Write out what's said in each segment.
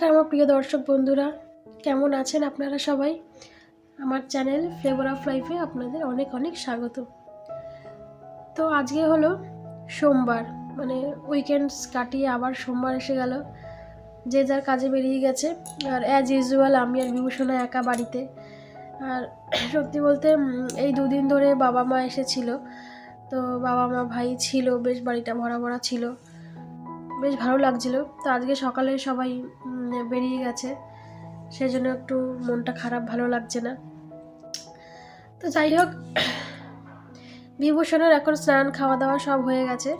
নমস্কার, আমার প্রিয় দর্শক বন্ধুরা। কেমন আছেন আপনারা সবাই? আমার চ্যানেল ফ্লেভার অফ লাইফে আপনাদের অনেক অনেক স্বাগত। তো আজকে হলো সোমবার মানে উইকেন্ডস কাটিয়ে আবার সোমবার এসে গেল। যে যার কাজে বেরিয়ে গেছে। আর অ্যাজ ইউজুয়াল আমি আর বিভূষণা একা বাড়িতে। আর সত্যি বলতে এই দুদিন ধরে বাবা মা এসেছিল। তো বাবা মা ভাই ছিল, বেশ বাড়িটা ভরা ভরা ছিল। বেশ ভালো লাগছিল। তো আজকে সকালে সবাই বেরিয়ে গেছে। সেই জন্য একটু মনটা খারাপ, ভালো লাগছে না। তো যাই হোক, বিভূষণের এখন স্নান খাওয়া দাওয়া সব হয়ে গেছে।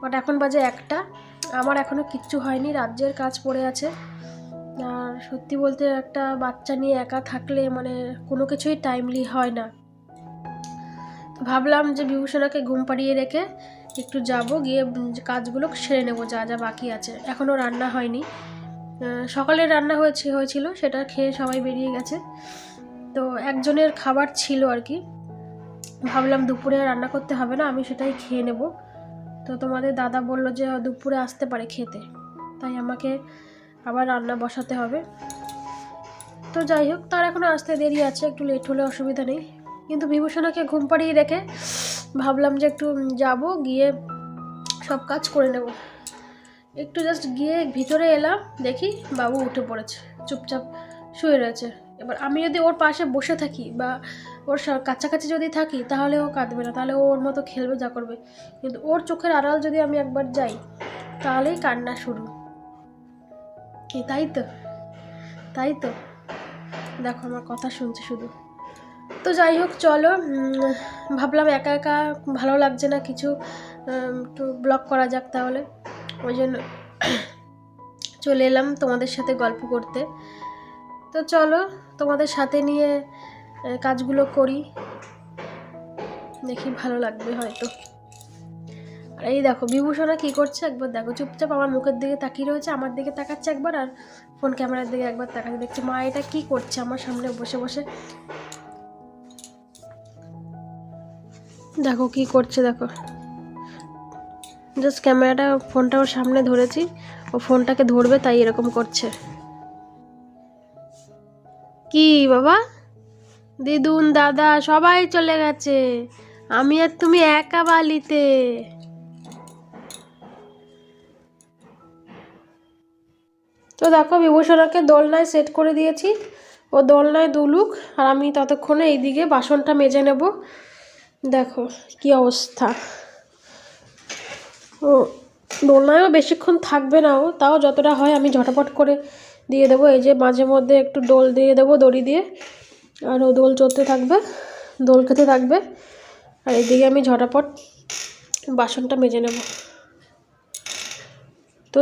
বাট এখন বাজে একটা। আমার এখনও কিচ্ছু হয়নি, রাজ্যের কাজ পড়ে আছে। আর সত্যি বলতে একটা বাচ্চা নিয়ে একা থাকলে মানে কোনো কিছুই টাইমলি হয় না। তো ভাবলাম যে বিভূষণাকে ঘুম পাড়িয়ে রেখে একটু যাব, গিয়ে কাজগুলো সেরে নেব, যা যা বাকি আছে। এখনও রান্না হয়নি। সকালে রান্না হয়েছে, হয়েছিল, সেটা খেয়ে সবাই বেরিয়ে গেছে। তো একজনের খাবার ছিল আর কি। ভাবলাম দুপুরে রান্না করতে হবে না, আমি সেটাই খেয়ে নেব। তো তোমাদের দাদা বলল যে, দুপুরে আসতে পারে খেতে। তাই আমাকে আবার রান্না বসাতে হবে। তো যাই হোক, তার এখনও আসতে দেরি আছে, একটু লেট হলে অসুবিধা নেই। কিন্তু বিভূষণাকে ঘুম পাড়িয়ে রেখে ভাবলাম যে একটু যাব, গিয়ে সব কাজ করে নেব। একটু জাস্ট গিয়ে ভিতরে এলাম, দেখি বাবু উঠে পড়েছে, চুপচাপ শুয়ে রয়েছে। এবার আমি যদি ওর পাশে বসে থাকি বা ওর কাছাকাছি যদি থাকি, তাহলে ও কাঁদবে না, তাহলে ওর মতো খেলবে যা করবে। কিন্তু ওর চোখের আড়াল যদি আমি একবার যাই, তাহলেই কান্না শুরু। তাই তো? তাই তো? দেখো, আমার কথা শুনছে শুধু। তো যাই হোক, চলো ভাবলাম একা একা ভালো লাগছে না কিছু একটু ব্লগ করা যাক তাহলে। ওই জন্য চলে এলাম তোমাদের সাথে গল্প করতে। তো চলো, তোমাদের সাথে নিয়ে কাজগুলো করি। দেখি ভালো লাগবে হয়তো। আর এই দেখো, বিভূষণা কী করছে একবার দেখো, চুপচাপ আমার মুখের দিকে তাকিয়ে রয়েছে, আমার দিকে তাকাচ্ছে একবার, আর ফোন ক্যামেরার দিকে একবার তাকাচ্ছে। দেখছি মা এটা কী করছে আমার সামনে বসে বসে। দেখো কি করছে, দেখো। জাস্ট ক্যামেরাটা ফোনটা ওর সামনে ধরেছি। ও ফোনটাকে ধরবে, তাই এরকম করছে। কি বাবা? দিদুন, দাদা, সবাই চলে গেছে। আমি আর তুমি একা বালিতে। তো দেখো, বিভূষণাকে দোলনায় সেট করে দিয়েছি। ও দোলনায় দুলুক, আর আমি ততক্ষণে এইদিকে বাসনটা মেজে নেব। দেখো, কি অবস্থা। ও, দোলনায়ও বেশিক্ষণ থাকবে না ও, তাও যতটা হয় আমি ঝটাপট করে দিয়ে দেবো। এই যে মাঝে মধ্যে একটু দোল দিয়ে দেবো, দড়ি দিয়ে। আর ও দোল চলতে থাকবে, দোল খেতে থাকবে। আর এদিকে আমি ঝটাপট বাসনটা মেজে নেব। তো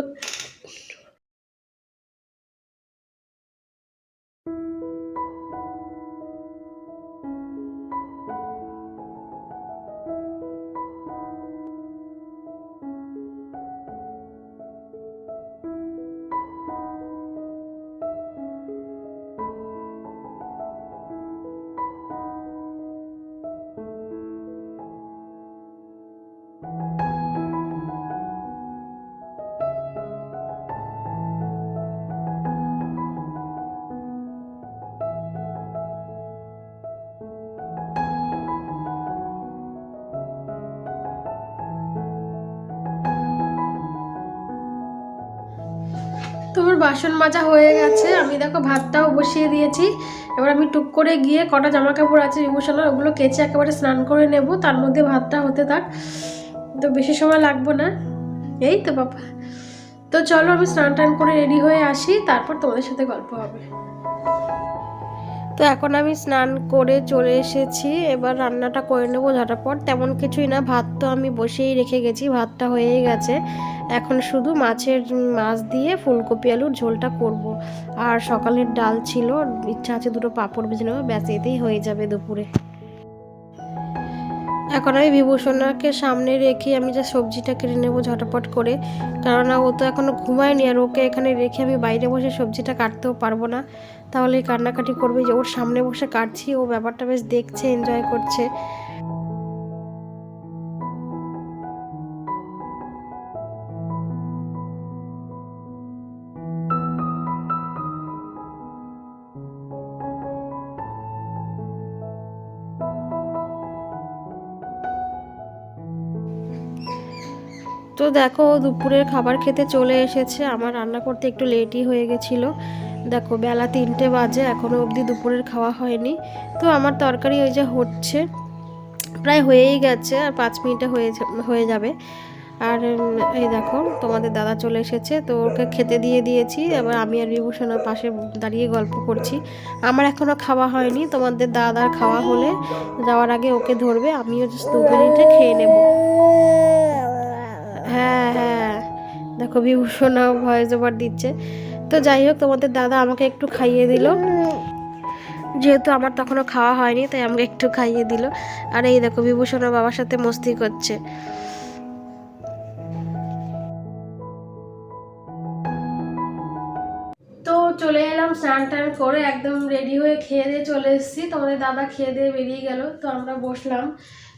তোমার বাসন মাজা হয়ে গেছে। আমি দেখো ভাতটাও বসিয়ে দিয়েছি। এবার আমি টুক করে গিয়ে কটা জামা কাপড় আছে বিভূষণের ওগুলো কেচে একেবারে স্নান করে নেব। তার মধ্যে ভাতটা হতে থাক। তো বেশি সময় লাগবো না। এই তো বাবা। তো চলো আমি স্নান টান করে রেডি হয়ে আসি, তারপর তোমাদের সাথে গল্প হবে। তো এখন আমি স্নান করে চলে এসেছি। এবার রান্নাটা করে নেব ঝটাপট। তেমন কিছুই না, ভাত তো আমি বসেই রেখে গেছি, ভাতটা হয়েই গেছে। এখন শুধু মাছের মাছ দিয়ে ফুলকপি আলুর ঝোলটা করব। আর সকালের ডাল ছিল, ইচ্ছা আছে দুটো পাঁপড় ভেজে নেব, ব্যাস এতেই হয়ে যাবে দুপুরে। এখন আমি বিভূষণাকে সামনে রেখে আমি যা সবজিটা কেটে নেব ঝটাপট করে, কেননা ও তো এখনও ঘুমায়নি আর ওকে এখানে রেখে আমি বাইরে বসে সবজিটা কাটতেও পারব না। তাহলে কান্নাকাটি করবে যে ওর সামনে বসে কাটছি, ও ব্যাপারটা বেশ দেখছে এনজয় করছে। তো দেখো, দুপুরের খাবার খেতে চলে এসেছে। আমার রান্না করতে একটু লেটই হয়ে গেছিল। দেখো, বেলা তিনটে বাজে এখনও অবধি দুপুরের খাওয়া হয়নি। তো আমার তরকারি ওই যে হচ্ছে, প্রায় হয়েই গেছে, আর পাঁচ মিনিটে হয়ে হয়ে যাবে। আর এই দেখো, তোমাদের দাদা চলে এসেছে, তো ওকে খেতে দিয়ে দিয়েছি। এবার আমি আর বিভূষণের পাশে দাঁড়িয়ে গল্প করছি। আমার এখনও খাওয়া হয়নি, তোমাদের দাদার খাওয়া হলে যাওয়ার আগে ওকে ধরবে, আমিও জাস্ট দু মিনিটে খেয়ে নেব। হ্যাঁ হ্যাঁ। দেখো, বিভূষণও ভয়েস ওভার দিচ্ছে। তো যাই হোক, তোমাদের দাদা আমাকে একটু খাইয়ে দিল। যেহেতু আমার তখনও খাওয়া হয়নি, তাই আমাকে একটু খাইয়ে দিল। আর এই দেখো বিভূষণের বাবার সাথে মস্তি করছে। তো চলে এলাম, স্নান টান করে একদম রেডি হয়ে খেয়ে দিয়ে চলে এসেছি। তোমাদের দাদা খেয়ে দিয়ে বেরিয়ে গেল, তো আমরা বসলাম।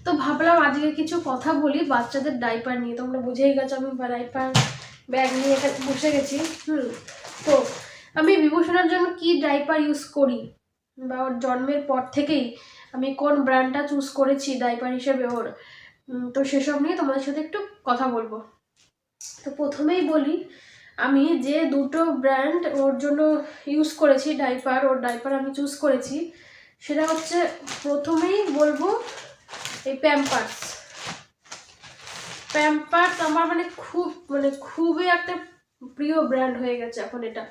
তো ভাবলাম আজকে কিছু কথা বলি, বাচ্চাদের ডাইপার নিয়ে। তোমরা বুঝেই গেছো, আমি ডাইপার ব্যাগ নিয়ে এখানে বসে গেছি। হুম, তো আমি বিভূষণের জন্য কি ডাইপার ইউজ করি? বা ওর জন্মের পর থেকেই আমি কোন ব্র্যান্ডটা চুজ করেছি ডাইপার হিসেবে ওর? তো সেসব নিয়ে তোমাদের সাথে একটু কথা বলব। তো প্রথমেই বলি, আমি যে দুটো ব্র্যান্ড ওর জন্য ইউজ করেছি ডাইপার ওর ডাইপার আমি চুজ করেছি, সেটা হচ্ছে প্রথমেই বলব এই প্যাম্পার্স প্যাম্পার্স আমার মানে খুব মানে খুবই একটা প্রিয় ব্র্যান্ড হয়ে গেছে এখন এটা।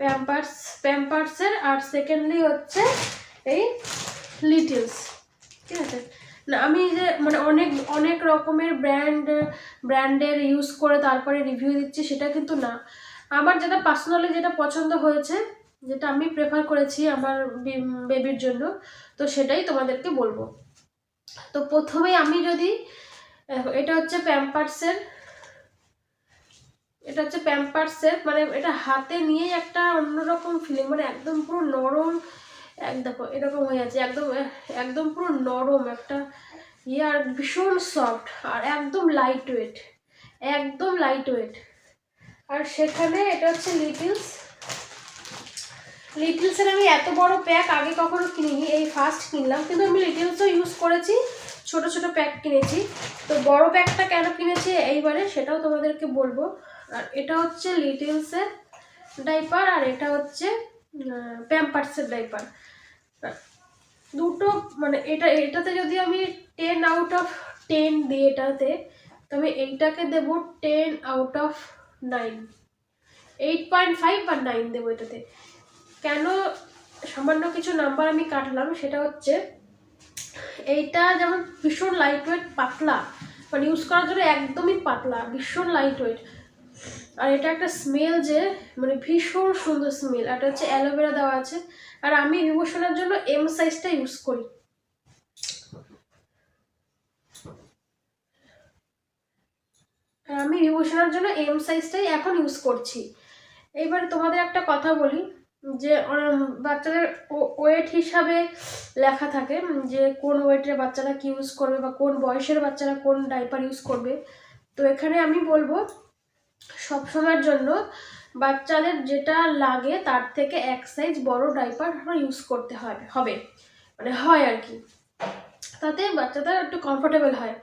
প্যাম্পার্স প্যাম্পার্সের আর সেকেন্ডলি হচ্ছে এই লিটিলস ঠিক আছে? না, আমি যে মানে অনেক অনেক রকমের ব্র্যান্ড ব্র্যান্ডের ইউজ করে তারপরে রিভিউ দিচ্ছি সেটা কিন্তু না। আমার যেটা পার্সোনালি যেটা পছন্দ হয়েছে, যেটা আমি প্রেফার করেছি আমার বেবির জন্য, তো সেটাই তোমাদেরকে বলব। তো প্রথমেই আমি যদি এটা হচ্ছে প্যাম্পার্সের, এটা হচ্ছে প্যাম্পার্সের মানে এটা হাতে নিয়েই একটা অন্যরকম ফিলিং মানে একদম পুরো নরম, এক দেখো, এরকম হয়ে আছে একদম একদম পুরো নরম একটা ইয়ে আর ভীষণ সফট আর একদম লাইট ওয়েট একদম লাইট ওয়েট আর সেখানে এটা হচ্ছে লিটিলস লিটিলসের আমি এত বড় প্যাক আগে কখনো কিনিনি, এই ফার্স্ট কিনলাম। কিন্তু আমি লিটিলসও ইউজ করেছি, ছোট ছোট প্যাক কিনেছি। তো বড় প্যাকটা কেন কিনেছি এইবারে সেটাও তোমাদেরকে বলব। আর এটা হচ্ছে লিটিলসের ডাইপার আর এটা হচ্ছে প্যাম্পার্সের ডাইপার দুটো মানে এটা, এটাতে যদি আমি টেন আউট অফ টেন দিই এটাতে, তবে এইটাকে দেব ten out of nine eight point five R nine দেবো এটাতে। কেন সামান্য কিছু নাম্বার আমি কাটলাম সেটা হচ্ছে, এইটা যেমন ভীষণ লাইট ওয়েট পাতলা মানে ইউজ করার জন্য একদমই পাতলা, ভীষণ লাইট ওয়েট আর এটা একটা স্মেল যে মানে ভীষণ সুন্দর স্মেল আর এটা হচ্ছে অ্যালোভেরা দেওয়া আছে। আর আমি রিমোশনের জন্য এম সাইজটা ইউজ করি। আমি রিমোশনের জন্য এম সাইজটাই এখন ইউজ করছি। এইবার তোমাদের একটা কথা বলি। যে বাচ্চাদের ওয়েট হিসাবে লেখা থাকে যে কোন ওয়েটের বাচ্চারা কি ইউজ করবে বা কোন বয়সের বাচ্চারা কোন ডাইপার ইউজ করবে। তো এখানে আমি বলব সবসময়ের জন্য বাচ্চাদের যেটা লাগে তার থেকে এক সাইজ বড় ডাইপার ইউজ করতে হবে হবে। মানে হয় আর কি। তাতে বাচ্চাদের একটু কমফোর্টেবল হয়।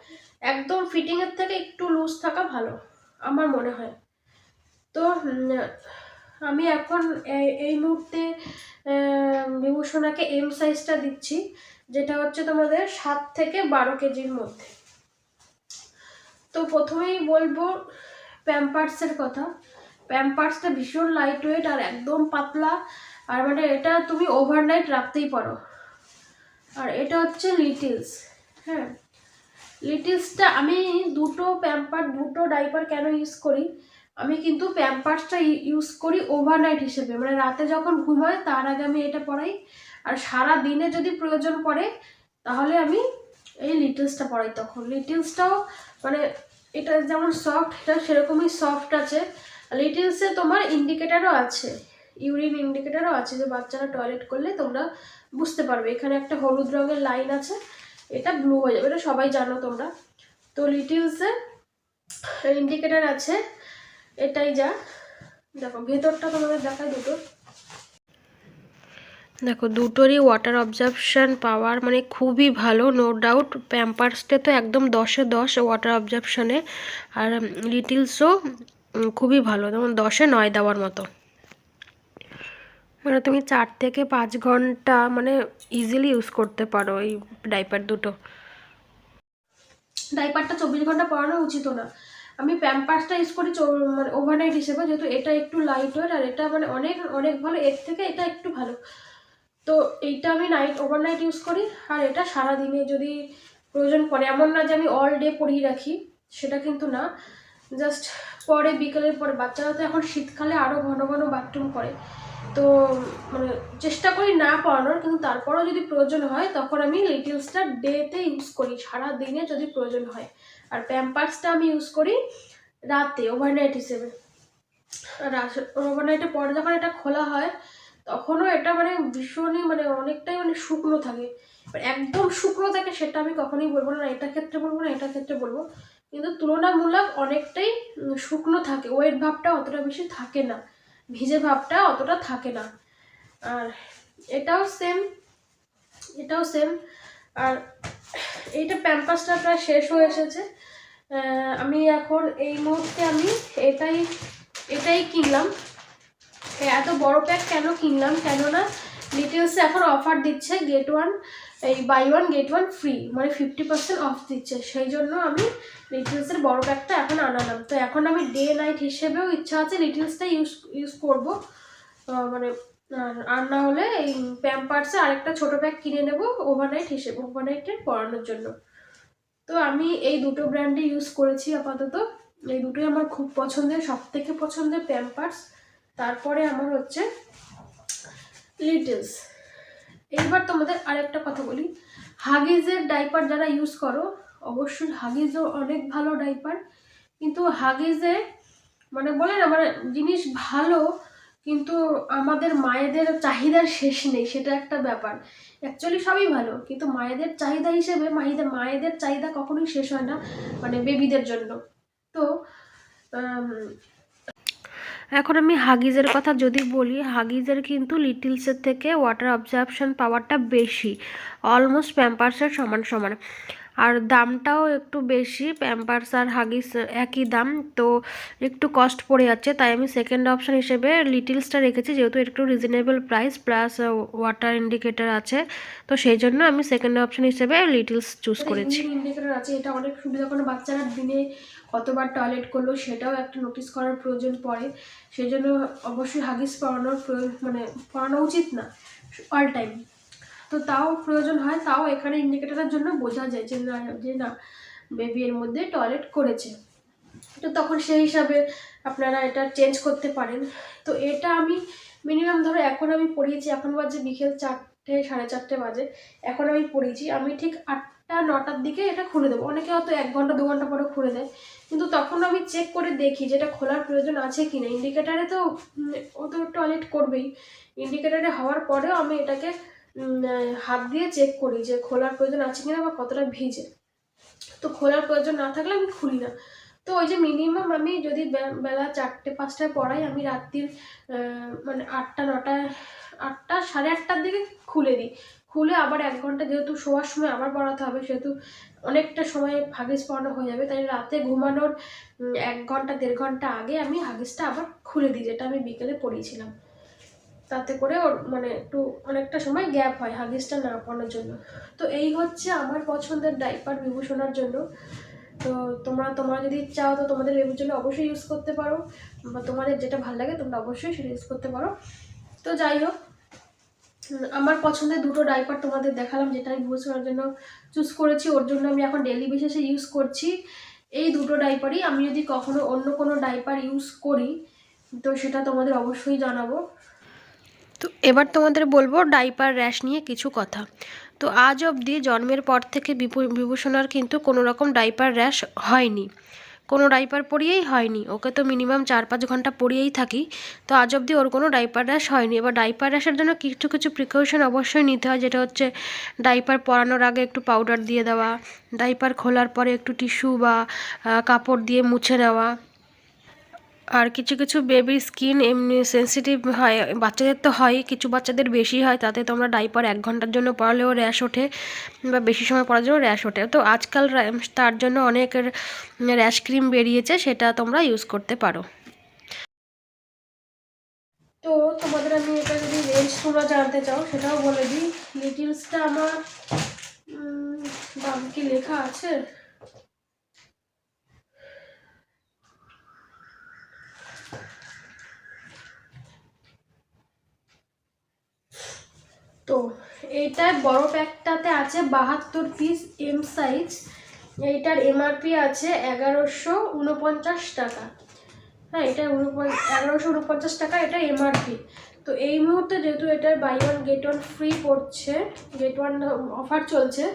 একদম ফিটিংয়ের থেকে একটু লুজ থাকা ভালো, আমার মনে হয়। তো আমি এখন এই- মুহূর্তে বিভূষণাকে এম সাইজটা দিচ্ছি, যেটা হচ্ছে তোমাদের সাত থেকে বারো কেজির মধ্যে। তো প্রথমেই বলব প্যাম্পার্সের কথা। প্যাম্পার্সটা ভীষণ লাইট ওয়েট আর একদম পাতলা। আর মানে এটা তুমি ওভারনাইট রাখতেই পারো। আর এটা হচ্ছে লিটিলস হ্যাঁ। লিটিলসটা আমি দুটো প্যাম্পার, দুটো ডাইপার কেন ইউজ করি? আমি কিন্তু প্যাম্পার্সটা ইউজ করি ওভারনাইট হিসেবে। মানে রাতে যখন ঘুমাই তার আগে আমি এটা পরাই আর সারা দিনে যদি প্রয়োজন পড়ে, তাহলে আমি এই লিটিলসটা পরাই তখন। লিটিলসটাও মানে এটা যেমন সফট এটা সেরকমই সফট আছে। লিটিলসে তোমার ইন্ডিকেটারও আছে। ইউরিন ইন্ডিকেটারও আছে যে বাচ্চারা টয়লেট করলে তোমরা বুঝতে পারবে। এখানে একটা হলুদ রঙের লাইন আছে। এটা ব্লু হয়ে যাবে। এটা সবাই জানো তোমরা। তো লিটিলসে ইন্ডিকেটার আছে। এটাই যা। দেখো ভেতরটা তোমাদের দেখায় দুটো। দেখো দুটোরই ওয়াটার অবজারপশান পাওয়ার মানে খুবই ভালো নো ডাউট প্যাম্পার্সটা তো একদম দশে দশ ওয়াটার অবজারপশানে আর লিটিলসও খুবই ভালো যেমন দশে নয় দেওয়ার মতো। মানে তুমি চার থেকে পাঁচ ঘণ্টা মানে ইজিলি ইউজ করতে পারো এই ডাইপার দুটো। ডাইপারটা চব্বিশ ঘণ্টা পরানো উচিত না। আমি প্যাম্পার্সটা ইউজ করি মানে ওভারনাইট হিসেবে, যেহেতু এটা একটু লাইট ওয়েট আর এটা মানে অনেক অনেক ভালো, এর থেকে এটা একটু ভালো। তো এইটা আমি নাইট ওভারনাইট ইউজ করি আর এটা সারা দিনে যদি প্রয়োজন পড়ে। এমন না যে আমি অল ডে পরিয়ে রাখি, সেটা কিন্তু না। জাস্ট পরে বিকেলের পরে, বাচ্চারা তো এখন শীতকালে আরও ঘন ঘন বাথরুম করে। তো মানে চেষ্টা করি না পড়ানোর, কিন্তু তারপরেও যদি প্রয়োজন হয়, তখন আমি লিটিলসটা ডেতে ইউজ করি। সারা দিনে যদি প্রয়োজন হয়। আর প্যাম্পার্সটা আমি ইউজ করি রাতে ওভারনাইট হিসেবে। আর ওভারনাইটে পরে যখন এটা খোলা হয়, তখনও এটা মানে ভীষণই মানে অনেকটাই মানে শুকনো থাকে। একদম শুকনো থাকে সেটা আমি কখনোই বলব না। এটা ক্ষেত্রে বলব না, এটা ক্ষেত্রে বলব। কিন্তু তুলনামূলক অনেকটাই শুকনো থাকে। ওয়েট ভাবটা অতটা বেশি থাকে না। ভিজে ভাবটা অতটা থাকে না। আর এটাও সেম এটাও সেম আর এইটা প্যাম্পাসটা প্রায় শেষ হয়ে এসেছে। আমি এখন এই মুহূর্তে আমি এটাই এটাই কিনলাম। এত বড় প্যাক কেন কিনলাম? কেননা ডিটেলসে এখন অফার দিচ্ছে গেট ওয়ান এই buy one get one free মানে ফিফটি পার্সেন্ট অফ দিচ্ছে। সেই জন্য আমি লিটেলসের বড় প্যাকটা এখন আনালাম। তো এখন আমি ডে নাইট হিসেবেও ইচ্ছা আছে লিটেলসটা ইউজ ইউজ করব। মানে আর না হলে এই প্যাম্পার্সে আরেকটা ছোট প্যাক কিনে নেব ওভারনাইট হিসেবে ওভারনাইটে পরানোর জন্য। তো আমি এই দুটো ব্র্যান্ডে ইউজ করেছি আপাতত। এই দুটোই আমার খুব পছন্দের সব থেকে পছন্দের প্যাম্পার্স তারপরে আমার হচ্ছে লিটলস এইবার তোমাদের আরেকটা কথা বলি। হাগিজের ডাইপার যারা ইউজ করো, অবশ্যই হাগিজও অনেক ভালো ডাইপার কিন্তু হাগিজে মানে বলে না মানে জিনিস ভালো, কিন্তু আমাদের মায়েদের চাহিদার শেষ নেই, সেটা একটা ব্যাপার। অ্যাকচুয়ালি সবই ভালো, কিন্তু মায়েদের চাহিদা হিসেবে মায়েদের মায়েদের চাহিদা কখনোই শেষ হয় না মানে বেবিদের জন্য। তো এখন আমি হাগিজের কথা যদি বলি হাগিজের কিন্তু লিটিলসের থেকে ওয়াটার অবজারপশন পাওয়ারটা বেশি অলমোস্ট প্যাম্পার্সের সমান সমান। আর দামটাও একটু বেশি প্যাম্পার্স আর হাগিস একই দাম তো একটু কস্ট পড়ে যাচ্ছে তাই আমি সেকেন্ড অপশান হিসেবে লিটিলসটা রেখেছি যেহেতু একটু reasonable price plus water indicator আছে তো সেই জন্য আমি সেকেন্ড অপশান হিসেবে লিটিলস চুজ করেছি। ইন্ডিকেটার আছে এটা অনেক সুবিধা কোনো বাচ্চারা দিনে কতবার টয়লেট করল সেটাও একটা নোটিস করার প্রয়োজন পড়ে। সেই জন্য অবশ্যই হাগিস পড়ানোর মানে পড়ানো উচিত না অল টাইম তো তাও প্রয়োজন হয়, তাও এখানে ইন্ডিকেটরের জন্য বোঝা যায় যে না যে না বেবি এর মধ্যে টয়লেট করেছে। তো তখন সেই হিসাবে আপনারা এটা চেঞ্জ করতে পারেন। তো এটা আমি মিনিমাম ধরো এখন আমি পড়িয়েছি, এখন বাজে বিকেল চারটে, সাড়ে চারটে বাজে, এখন আমি পড়িয়েছি। আমি ঠিক আটটা নটার দিকে এটা খুলে দেবো। অনেকে হয়তো এক ঘণ্টা, দু ঘণ্টা পরে খুলে দেয়। কিন্তু তখন আমি চেক করে দেখি যে এটা খোলার প্রয়োজন আছে কি না ইন্ডিকেটারে তো ও তো টয়লেট করবেই। ইন্ডিকেটারে হওয়ার পরেও আমি এটাকে হাত দিয়ে চেক করি যে খোলার প্রয়োজন আছে কিনা বা কতটা ভিজে। তো খোলার প্রয়োজন না থাকলে আমি খুলি না। তো ওই যে মিনিমাম আমি যদি বেলা চারটে, পাঁচটায় পড়াই, আমি রাত্রির মানে আটটা, নটায়, আটটা, সাড়ে আটটার দিকে খুলে দিই। খুলে আবার এক ঘণ্টা যেহেতু শোয়ার সময় আবার পড়াতে হবে, সেহেতু অনেকটা সময় হাগিস পড়ানো হয়ে যাবে। তাই রাতে ঘুমানোর এক ঘণ্টা, দেড় ঘণ্টা আগে আমি হাগিসটা আবার খুলে দিই, যেটা আমি বিকেলে পড়িয়েছিলাম। তাতে করে ওর মানে একটু অনেকটা সময় গ্যাপ হয় হাগিসটা না পড়ানোর জন্য। তো এই হচ্ছে আমার পছন্দের ডাইপার বিভূষণার জন্য। তো তোমরা তোমরা যদি চাও তো তোমাদের বেবির জন্য অবশ্যই ইউজ করতে পারো। বা তোমাদের যেটা ভালো লাগে তোমরা অবশ্যই সেটা ইউজ করতে পারো। তো যাই হোক আমার পছন্দের দুটো ডাইপার তোমাদের দেখালাম যেটা আমি বিভূষণার জন্য চুজ করেছি, ওর জন্য আমি এখন ডেলি বেসিসে ইউজ করছি। এই দুটো ডাইপারই আমি যদি কখনো অন্য কোনো ডাইপার ইউজ করি, তো সেটা তোমাদের অবশ্যই জানাব। তো এবার তোমাদের বলব ডাইপার র্যাশ নিয়ে কিছু কথা। তো আজ অবধি জন্মের পর থেকে বিভূ- বিভূষণার কিন্তু কোনো রকম ডাইপার র্যাশ হয়নি। কোনো ডাইপার পরিয়েই হয়নি। ওকে তো মিনিমাম চার পাঁচ ঘণ্টা পরিয়েই থাকি। তো আজ অবধি ওর কোনো ডাইপার র্যাশ হয়নি। এবার ডাইপার র্যাশের জন্য কিছু কিছু প্রিকশন অবশ্যই নিতে হয়, যেটা হচ্ছে ডাইপার পরানোর আগে একটু পাউডার দিয়ে দেওয়া, ডাইপার খোলার পরে একটু টিস্যু বা কাপড় দিয়ে মুছে নেওয়া। আর কিছু কিছু বেবির স্কিন এমনি সেনসিটিভ হয়, বাচ্চাদের তো হয়, কিছু বাচ্চাদের বেশি হয়, তাতে তোমরা ডাইপার এক ঘণ্টার জন্য পড়ালেও র্যাশ ওঠে, বা বেশি সময় পড়ার জন্য র্যাশ ওঠে। তো আজকাল তার জন্য অনেক র্যাশ ক্রিম বেরিয়েছে, সেটা তোমরা ইউজ করতে পারো। তো তোমাদের আমি এটা যদি রেঞ্জ জানতে চাও, সেটাও বলে দিই। লিটিলসটা আমার কি লেখা আছে? তো এইটার বড় প্যাকটাতে আছে বাহাত্তর পিস এম সাইজ এইটার এমআরপি আছে এগারোশো উনপঞ্চাশ টাকা। হ্যাঁ এটা এগারোশো উনপঞ্চাশ টাকা এটা এমআরপি তো এই মুহূর্তে যেহেতু এটার buy one get one free পড়ছে গেট ওয়ান অফার চলছে,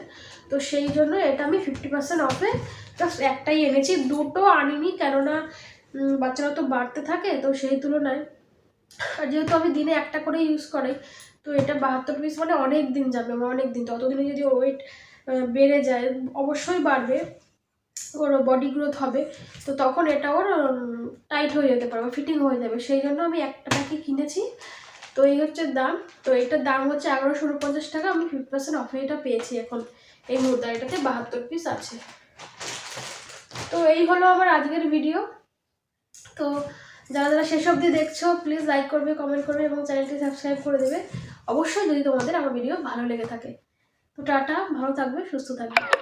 তো সেই জন্য এটা আমি ফিফটি পার্সেন্ট অফে জাস্ট একটাই এনেছি। দুটো আনিনি কেননা বাচ্চারা তো বাড়তে থাকে, তো সেই তুলনায়। আর যেহেতু আমি দিনে একটা করে ইউজ করাই তো এটা বাহাত্তর পিস মানে অনেক দিন যাবে আমার অনেক দিন ততদিনে যদি ওয়েট বেড়ে যায়, অবশ্যই বাড়বে, ওর বডি গ্রোথ হবে। তো তখন এটা ওর টাইট হয়ে যেতে পারে ফিটিং হয়ে যাবে। সেই জন্য আমি একটা প্যাকে কিনেছি। তো এই হচ্ছে দাম। তো এটার দাম হচ্ছে এগারোশো উনপঞ্চাশ টাকা। আমি ফিফটি পার্সেন্ট অফে এটা পেয়েছি এখন এই মুদ্রা এটাতে বাহাত্তর পিস আছে। তো এই হলো আমার আজকের ভিডিও তো যারা যারা শেষ অবধি দেখছ প্লিজ লাইক করবে কমেন্ট করবে এবং চ্যানেলটি সাবস্ক্রাইব করে দেবে। অবশ্যই যদি তোমাদের আমার ভিডিও ভালো লেগে থাকে। তো টাটা ভালো থাকবে সুস্থ থাকবে।